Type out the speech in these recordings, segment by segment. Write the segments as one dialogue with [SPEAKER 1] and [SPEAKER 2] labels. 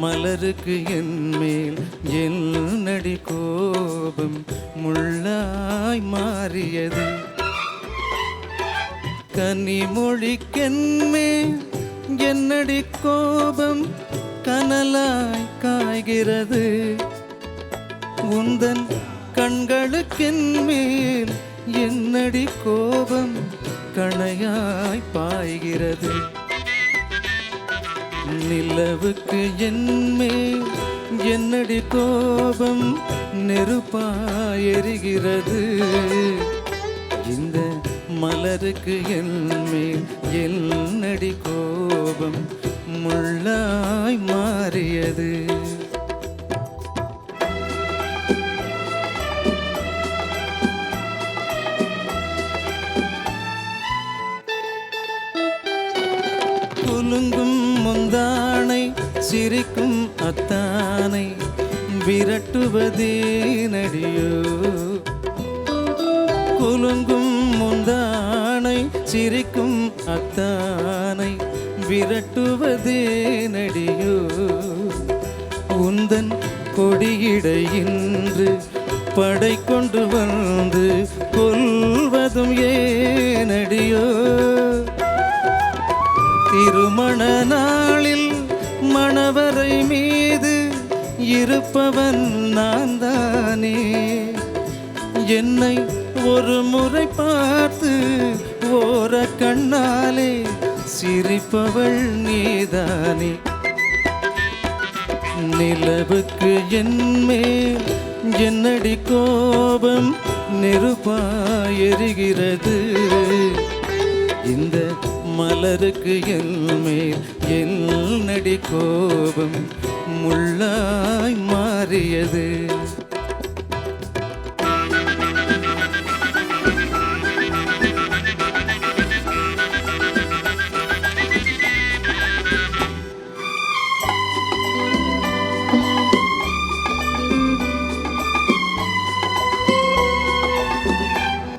[SPEAKER 1] மலருக்கு என்மேல் என்னடி கோபம் முள்ளாய் மாறியது. கனிமொழிக்கென்மேல் என்னடி கோபம் கனலாய் காய்கிறது. உந்தன் கண்களுக்கென்மேல் என்னடி கோபம் கணையாய் பாய்கிறது. நிலவுக்கு என்மே என்னடி கோபம்? நெருப்பாயெரிகிறது இந்த மலருக்கு என்மேல் என்னடி கோபம்? முள்ளாய் மாறியது. குலுங்கும் முந்தானை சிரிக்கும் அத்தானை விரட்டுவதே நடியோ. குலுங்கும் முந்தானை சிரிக்கும் அத்தானை விரட்டுவதே நடியோ. உந்தன் கொடியிடையின்று படை கொண்டு வந்து கொல்வதும் ஏனடியோ மணநாளில் மணவரை மீது இருப்பவன் நான் தானே என்னை ஒரு முறை பார்த்து ஓர கண்ணாலே சிரிப்பவள் நீதானே. நிலவுக்கு என்மேல் என்னடி கோபம் நெருப்பாயறிகிறது இந்த மலருக்கு என்மேல் என் நடி கோபம் முள்ளாய் மாறியது.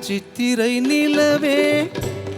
[SPEAKER 1] சித்திரை நிலவே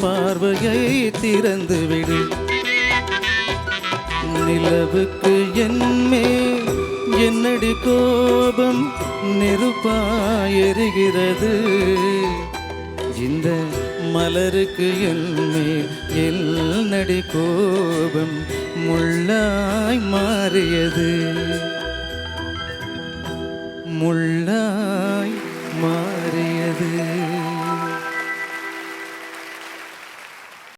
[SPEAKER 1] பார்வையை திறந்துவிடு. நிலவுக்கு என்மே என்னடி கோபம் நெருப்பாய் இந்த மலருக்கு என்மே என்னடி கோபம் முள்ளாய் மாறியது. முள்ளாய் மாறியது.